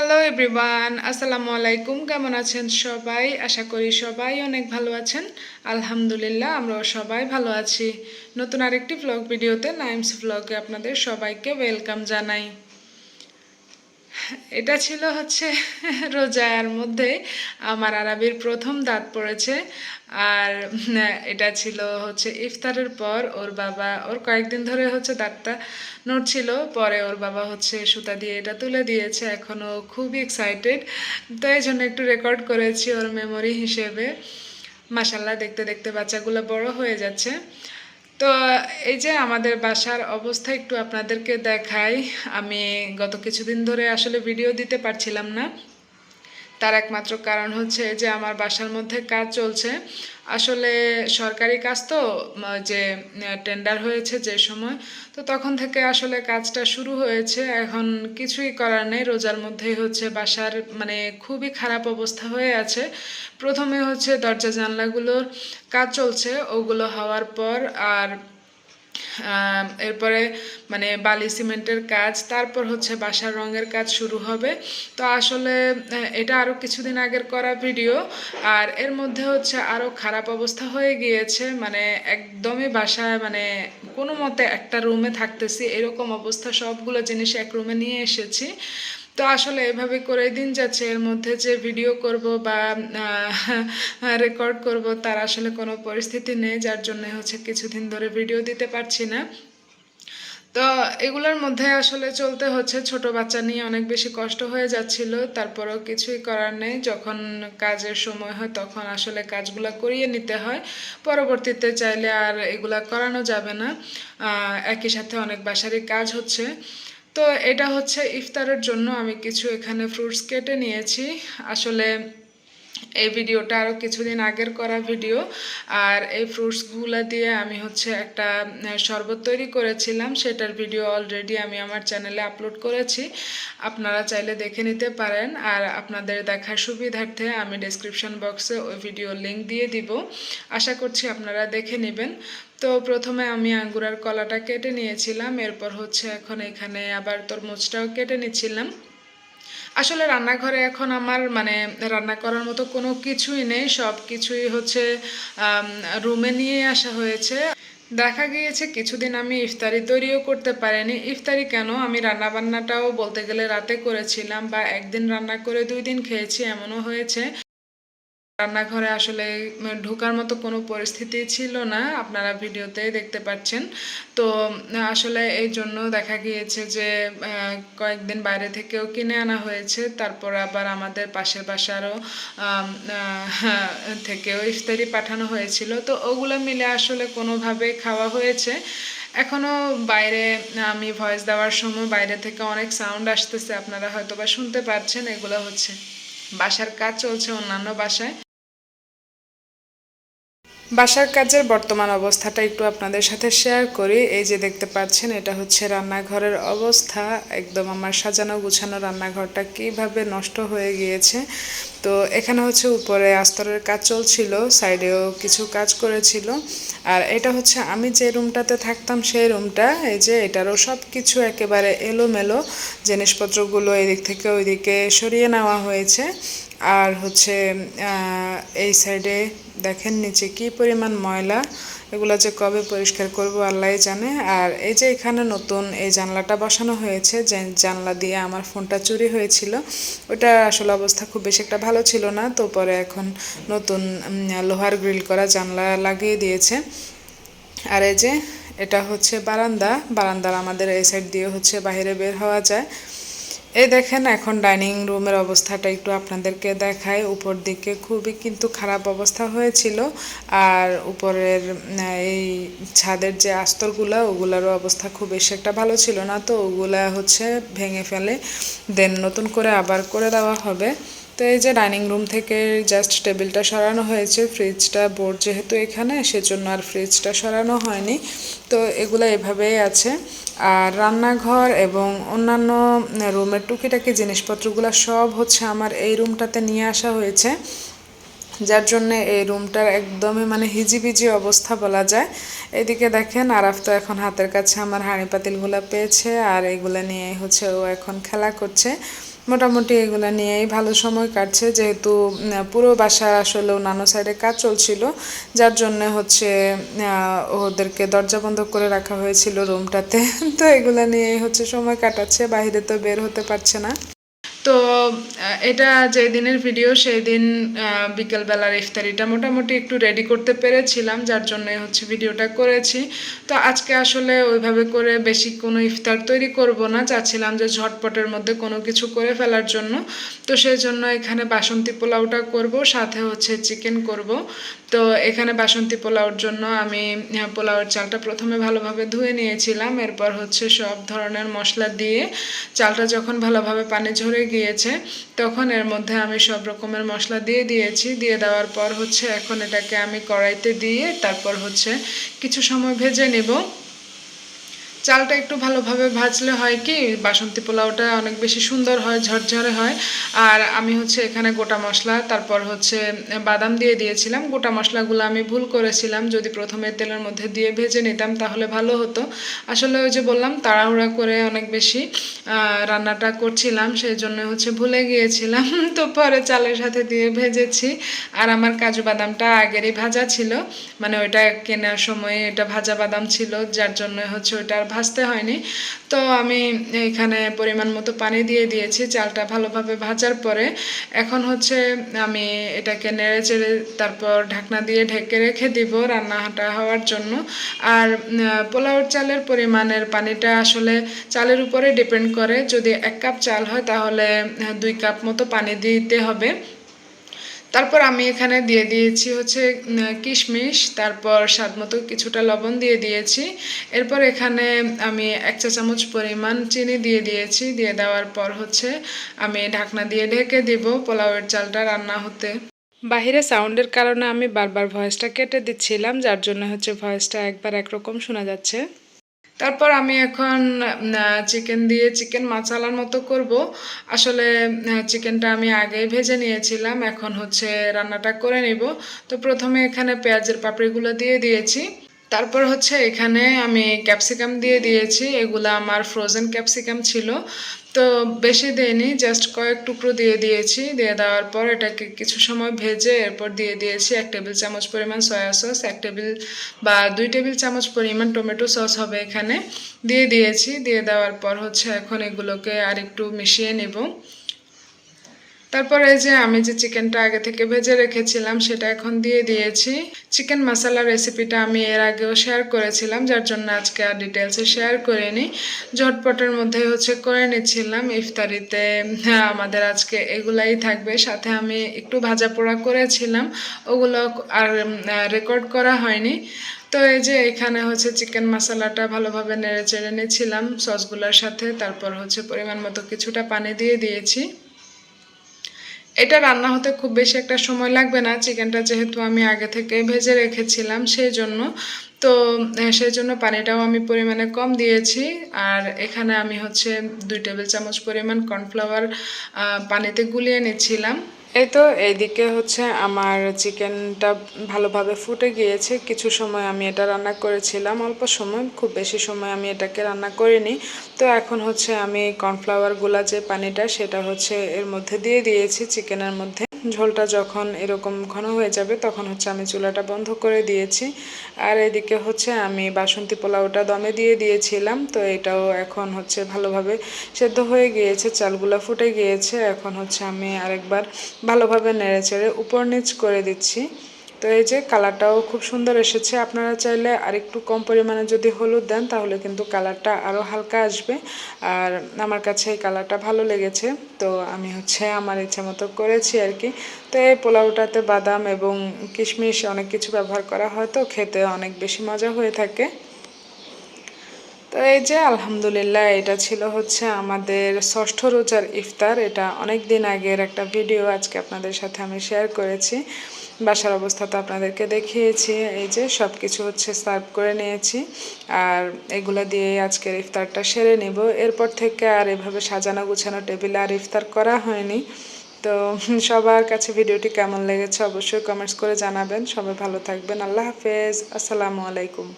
Hello everyone আসসালামু আলাইকুম কেমন আছেন সবাই? আশা করি সবাই অনেক ভালো আছেন। আলহামদুলিল্লাহ, আমরাও সবাই ভালো আছি। নতুন আরেকটি ব্লগ ভিডিওতে নাইমস ব্লগে আপনাদের সবাইকে ওয়েলকাম জানাই। এটা ছিল হচ্ছে রোজার মধ্যে আমার আরবির প্রথম দাঁত পড়েছে। আর এটা ছিল হচ্ছে ইফতারের পর ওর বাবা, ওর কয়েকদিন ধরে হচ্ছে দাঁতটা নড়ছিল। পরে ওর বাবা হচ্ছে সুতা দিয়ে এটা তুলে দিয়েছে। এখনও খুবই এক্সাইটেড তো এই জন্য একটু রেকর্ড করেছি ওর মেমোরি হিসেবে। মাসাল্লাহ দেখতে দেখতে বাচ্চাগুলো বড় হয়ে যাচ্ছে। তো এই যে আমাদের বাসার অবস্থা একটু আপনাদেরকে দেখাই। আমি গত কিছুদিন ধরে আসলে ভিডিও দিতে পারছিলাম না। তার একমাত্র কারণ হচ্ছে যে আমার বাসার মধ্যে কাজ চলছে। আসলে সরকারি কাজ তো যে টেন্ডার হয়েছে যে সময়, তো তখন থেকে আসলে কাজটা শুরু হয়েছে। এখন কিছুই করার নেই। রোজার মধ্যেই হচ্ছে বাসার মানে খুবই খারাপ অবস্থা হয়ে আছে। প্রথমে হচ্ছে দরজা জানলাগুলোর কাজ চলছে, ওগুলো হওয়ার পর আর এরপরে মানে বালি সিমেন্টের কাজ, তারপর হচ্ছে বাসার রঙের কাজ শুরু হবে। তো আসলে এটা আরও কিছুদিন আগের করা ভিডিও। আর এর মধ্যে হচ্ছে আরও খারাপ অবস্থা হয়ে গিয়েছে। মানে একদমই বাসায় মানে কোনো মতে একটা রুমে থাকতেছি, এরকম অবস্থা সবগুলো জিনিস এক রুমে নিয়ে এসেছি। তো আসলে এভাবে করে দিন যাচ্ছে। এর মধ্যে যে ভিডিও করব বা রেকর্ড করব তার আসলে কোনো পরিস্থিতি নেই, যার জন্য হচ্ছে কিছুদিন ধরে ভিডিও দিতে পারছি না। তো এগুলোর মধ্যে আসলে চলতে হচ্ছে ছোট বাচ্চা নিয়ে অনেক বেশি কষ্ট হয়ে যাচ্ছিল, তারপরেও কিছুই করার নেই। যখন কাজের সময় হয় তখন আসলে কাজগুলো করিয়ে নিতে হয়। পরবর্তীতে চাইলে আর এগুলা করানো যাবে না। একই সাথে অনেক বাসারই কাজ হচ্ছে। তো এটা হচ্ছে ইফতারের জন্য আমি কিছু এখানে ফ্রুটস কেটে নিয়েছি। আসলে এই ভিডিওটা আরও কিছুদিন আগের করা ভিডিও। আর এই ফ্রুটসগুলো দিয়ে আমি হচ্ছে একটা শরবত তৈরি করেছিলাম। সেটার ভিডিও অলরেডি আমি আমার চ্যানেলে আপলোড করেছি। আপনারা চাইলে দেখে নিতে পারেন। আর আপনাদের দেখার সুবিধার্থে আমি ডেসক্রিপশন বক্সে ওই ভিডিও লিঙ্ক দিয়ে দিব। আশা করছি আপনারা দেখে নেবেন। তো প্রথমে আমি আঙ্গুরার কলাটা কেটে নিয়েছিলাম। এরপর হচ্ছে এখন এখানে আবার তরমুজটাও কেটে নিচ্ছিলাম। আসলে রান্নাঘরে এখন আমার মানে রান্না করার মতো কোনো কিছুই নেই, সব কিছুই হচ্ছে রুমে নিয়ে আসা হয়েছে। দেখা গিয়েছে কিছুদিন আমি ইফতারি তৈরিও করতে পারিনি। ইফতারি কেন? আমি রান্না বান্নাটাও বলতে গেলে রাতে করেছিলাম বা একদিন রান্না করে দুই দিন খেয়েছি, এমনও হয়েছে। রান্নাঘরে আসলে ঢোকার মতো কোনো পরিস্থিতি ছিল না, আপনারা ভিডিওতে দেখতে পাচ্ছেন। তো আসলে এই জন্য দেখা গিয়েছে যে কয়েকদিন বাইরে থেকেও কিনে আনা হয়েছে, তারপর আবার আমাদের পাশের বাসারও থেকেও ইফতারি পাঠানো হয়েছিল। তো ওগুলো মিলে আসলে কোনোভাবে খাওয়া হয়েছে। এখনও বাইরে, আমি ভয়েস দেওয়ার সময় বাইরে থেকে অনেক সাউন্ড আসতেছে, আপনারা হয়তো বা শুনতে পাচ্ছেন, এগুলো হচ্ছে বাসার কাজ চলছে অন্যান্য বাসায়। বাসার কাজের বর্তমান অবস্থাটা একটু আপনাদের সাথে শেয়ার করি। এই যে দেখতে পাচ্ছেন, এটা হচ্ছে রান্নাঘরের অবস্থা। একদম আমার সাজানো গুছানো রান্নাঘরটা কীভাবে নষ্ট হয়ে গিয়েছে। তো এখানে হচ্ছে উপরে আস্তরের কাজ চলছিল, সাইডেও কিছু কাজ করেছিল। আর এটা হচ্ছে, আমি যে রুমটাতে থাকতাম সেই রুমটা, এই যে এটারও সব কিছু একেবারে এলোমেলো। জিনিসপত্রগুলো এদিক থেকে ওইদিকে সরিয়ে নেওয়া হয়েছে। আর হচ্ছে এই সাইডে দেখেন নিচে কি পরিমাণ ময়লা, এগুলো যে কবে পরিষ্কার করব আল্লাহ জানে। আর এই যে এখানে নতুন এই জানলাটা বসানো হয়েছে, যে জানলা দিয়ে আমার ফোনটা চুরি হয়েছিল, ওটা আসলে অবস্থা খুব বেশি একটা ভালো ছিল না। তো পরে এখন নতুন লোহার গ্রিল করা জানলা লাগিয়ে দিয়েছে। আর এই যে এটা হচ্ছে বারান্দা, বারান্দার আমাদের এই সাইড দিয়ে হচ্ছে বাইরে বের হওয়া যায়। এই দেখেন, এখন ডাইনিং রুমের অবস্থাটা একটু আপনাদেরকে দেখায় উপর দিকে খুবই কিন্তু খারাপ অবস্থা হয়েছিল। আর উপরের এই ছাদের যে আস্তরগুলো, ওগুলারও অবস্থা খুব বেশি একটা ভালো ছিল না। তো ওগুলা হচ্ছে ভেঙে ফেলে, দেন নতুন করে আবার করে দেওয়া হবে। তো এই যে ডাইনিং রুম থেকে জাস্ট টেবিলটা সরানো হয়েছে, ফ্রিজটা, বোর্ড যেহেতু এখানে, সেজন্য আর ফ্রিজটা সরানো হয়নি। তো এগুলো এভাবেই আছে। আর রান্নাঘর এবং অন্যান্য রুমের টুকিটাকি জিনিসপত্রগুলো সব হচ্ছে আমার এই রুমটাতে নিয়ে আসা হয়েছে। যার জন্য এই রুমটার একদমই মানে হিজিবিজি অবস্থা বলা যায়। এদিকে দেখেন আরাফ তো এখন হাতের কাছে আমার হাঁড়ি পাতিলগুলো পেয়েছে আর এগুলো নিয়ে হচ্ছে ও এখন খেলা করছে। মোটামুটি এগুলো নিয়েই ভালো সময় কাটছে যেহেতু পুরো বাসার আসলে অন্যান্য সাইডে কাজ চলছিল, যার জন্য হচ্ছে ওদেরকে দরজা বন্ধ করে রাখা হয়েছিল রুমটাতে। তো এগুলো নিয়েই হচ্ছে সময় কাটাচ্ছে, বাইরে তো বের হতে পারছে না। তো এটা যেই দিনের ভিডিও সেই দিন বিকেলবেলার ইফতারিটা মোটামুটি একটু রেডি করতে পেরেছিলাম, যার জন্য হচ্ছে ভিডিওটা করেছি। তো আজকে আসলে ওইভাবে করে বেশি কোনো ইফতার তৈরি করব না, চাচ্ছিলাম যে ঝটপটের মধ্যে কোনো কিছু করে ফেলার জন্য। তো সেই জন্য এখানে বাসন্তী পোলাওটা করব, সাথে হচ্ছে চিকেন করব। তো এখানে বাসন্তী পোলাওর জন্য আমি পোলাওয়ের চালটা প্রথমে ভালোভাবে ধুয়ে নিয়েছিলাম, এরপর হচ্ছে সব ধরনের মশলা দিয়ে চালটা যখন ভালোভাবে পানি ঝরে গিয়েছে তখন এর মধ্যে আমি সব রকমের মশলা দিয়ে দিয়েছি। দিয়ে দেওয়ার পর হচ্ছে এখন এটাকে আমি কড়াইতে দিয়ে তারপর হচ্ছে কিছু সময় ভেজে নেব। চালটা একটু ভালোভাবে ভাজলে হয় কি, বাসন্তী পোলাওটা অনেক বেশি সুন্দর হয়, ঝরঝরে হয়। আর আমি হচ্ছে এখানে গোটা মশলা, তারপর হচ্ছে বাদাম দিয়ে দিয়েছিলাম। গোটা মশলাগুলো আমি ভুল করেছিলাম, যদি প্রথমে তেলের মধ্যে দিয়ে ভেজে নিতাম তাহলে ভালো হতো। আসলে ওই যে বললাম, তাড়াহুড়া করে অনেক বেশি রান্নাটা করছিলাম সেই জন্য হচ্ছে ভুলে গিয়েছিলাম। তো পরে চালের সাথে দিয়ে ভেজেছি। আর আমার কাজু বাদামটা আগেরই ভাজা ছিল মানে ওইটা কেনার সময় এটা ভাজা বাদাম ছিল, যার জন্য হচ্ছে ওইটা ভাজতে হয়নি। তো আমি এখানে পরিমাণ মতো পানি দিয়ে দিয়েছি, চালটা ভালোভাবে ভাজার পরে। এখন হচ্ছে আমি এটাকে নেড়ে চেড়ে তারপর ঢাকনা দিয়ে ঢেকে রেখে দিব রান্নাটা হওয়ার জন্য। আর পোলাওর চালের পরিমাণের পানিটা আসলে চালের উপরে ডিপেন্ড করে। যদি এক কাপ চাল হয় তাহলে দুই কাপ মতো পানি দিতে হবে। তারপর আমি এখানে দিয়ে দিয়েছি হচ্ছে কিশমিশ, তারপর স্বাদ মতো কিছুটা লবণ দিয়ে দিয়েছি। এরপর এখানে আমি এক চা চামচ পরিমাণ চিনি দিয়ে দিয়েছি। দিয়ে দেওয়ার পর হচ্ছে আমি ঢাকনা দিয়ে ঢেকে দিব পোলাওয়ের চালটা রান্না হতে। বাহিরে সাউন্ডের কারণে আমি বারবার ভয়েসটা কেটে দিচ্ছিলাম, যার জন্য হচ্ছে ভয়েসটা একবার একরকম শোনা যাচ্ছে। তারপর আমি এখন চিকেন দিয়ে চিকেন মাসালার মতো করব। আসলে চিকেনটা আমি আগেই ভেজে নিয়েছিলাম, এখন হচ্ছে রান্নাটা করে নিব। তো প্রথমে এখানে পেঁয়াজের পাপড়িগুলো দিয়ে দিয়েছি। তারপর হচ্ছে এখানে আমি ক্যাপসিকাম দিয়ে দিয়েছি, এগুলো আমার ফ্রোজেন ক্যাপসিকাম ছিল। তো বেশি দেয়নি জাস্ট কয়েক টুকরো দিয়ে দিয়েছি। দিয়ে দেওয়ার পর এটাকে কিছু সময় ভেজে এরপর দিয়ে দিয়েছি এক টেবিল চামচ পরিমাণ সয়া সস এক টেবিল বা দুই টেবিল চামচ পরিমাণ টমেটো সস হবে এখানে। দিয়ে দিয়েছি, দিয়ে দেওয়ার পর হচ্ছে এখন এগুলোকে আর একটু মিশিয়ে নেব। তারপর এই যে আমি যে চিকেনটা আগে থেকে ভেজে রেখেছিলাম, সেটা এখন দিয়ে দিয়েছি। চিকেন মশলা রেসিপিটা আমি এর আগেও শেয়ার করেছিলাম, যার জন্য আজকে আর ডিটেলসে শেয়ার করিনি। ঝটপটের মধ্যে হচ্ছে করে নিচ্ছিলাম। ইফতারিতে হ্যাঁ আমাদের আজকে এগুলাই থাকবে। সাথে আমি একটু ভাজা পোড়া করেছিলাম। ওগুলো আর রেকর্ড করা হয়নি। তো এই যে এখানে হচ্ছে চিকেন মশলাটা ভালোভাবে নেড়ে চেড়ে নিয়েছিলাম সসগুলোর সাথে, তারপর হচ্ছে পরিমাণ মতো কিছুটা পানি দিয়ে দিয়েছি। এটা রান্না হতে খুব বেশি একটা সময় লাগবে না। চিকেনটা যেহেতু আমি আগে থেকে ভেজে রেখেছিলাম সেই জন্য তো সেই জন্য পানিটাও আমি পরিমাণে কম দিয়েছি। আর এখানে আমি হচ্ছে দুই টেবিল চামচ পরিমাণ কর্নফ্লাওয়ার পানিতে গুলিয়ে নিচ্ছিলাম। এই তো এইদিকে হচ্ছে আমার চিকেনটা ভালোভাবে ফুটে গিয়েছে। কিছু সময় আমি এটা রান্না করেছিলাম, অল্প সময়, খুব বেশি সময় আমি এটাকে রান্না করিনি। তো এখন হচ্ছে আমি কর্নফ্লাওয়ারগুলা যে পানিটা, সেটা হচ্ছে এর মধ্যে দিয়ে দিয়েছি চিকেনের মধ্যে। ঝোলটা যখন এরকম ঘন হয়ে যাবে, তখন হচ্ছে আমি চুলাটা বন্ধ করে দিয়েছি। আর এদিকে হচ্ছে আমি বাসন্তী পোলাওটা দমে দিয়ে দিয়েছিলাম, তো এটাও এখন হচ্ছে ভালোভাবে সেদ্ধ হয়ে গিয়েছে, চালগুলো ফুটে গিয়েছে। এখন হচ্ছে আমি আরেকবার ভালোভাবে নেড়ে চেড়ে উপর নিচ করে দিচ্ছি। তো এই যে কালারটাও খুব সুন্দর এসেছে। আপনারা চাইলে আর একটু কম পরিমাণে যদি হলুদ দেন, তাহলে কিন্তু কালারটা আরও হালকা আসবে। আর আমার কাছে এই কালারটা ভালো লেগেছে। তো আমি হচ্ছে আমার ইচ্ছে মতো করেছি আর কি। তো এই পোলাওটাতে বাদাম এবং কিশমিশ অনেক কিছু ব্যবহার করা হয় তো, খেতে অনেক বেশি মজা হয়ে থাকে। তো এই যে আলহামদুলিল্লাহ এটা ছিল হচ্ছে আমাদের ষষ্ঠ রোজার ইফতার। এটা অনেক দিন আগের একটা ভিডিও আজকে আপনাদের সাথে আমি শেয়ার করেছি। বাসার অবস্থা তো আপনাদেরকে দেখিয়েছি। এই যে সব কিছু হচ্ছে সার্ভ করে নিয়েছি। আর এগুলো দিয়ে আজকের ইফতারটা সেরে নেব। এরপর থেকে আর এভাবে সাজানো গুছানো টেবিলে আর ইফতার করা হয়নি। তো সবার কাছে ভিডিওটি কেমন লেগেছে অবশ্যই কমেন্টস করে জানাবেন। সবাই ভালো থাকবেন। আল্লাহ হাফেজ। আসসালামু আলাইকুম।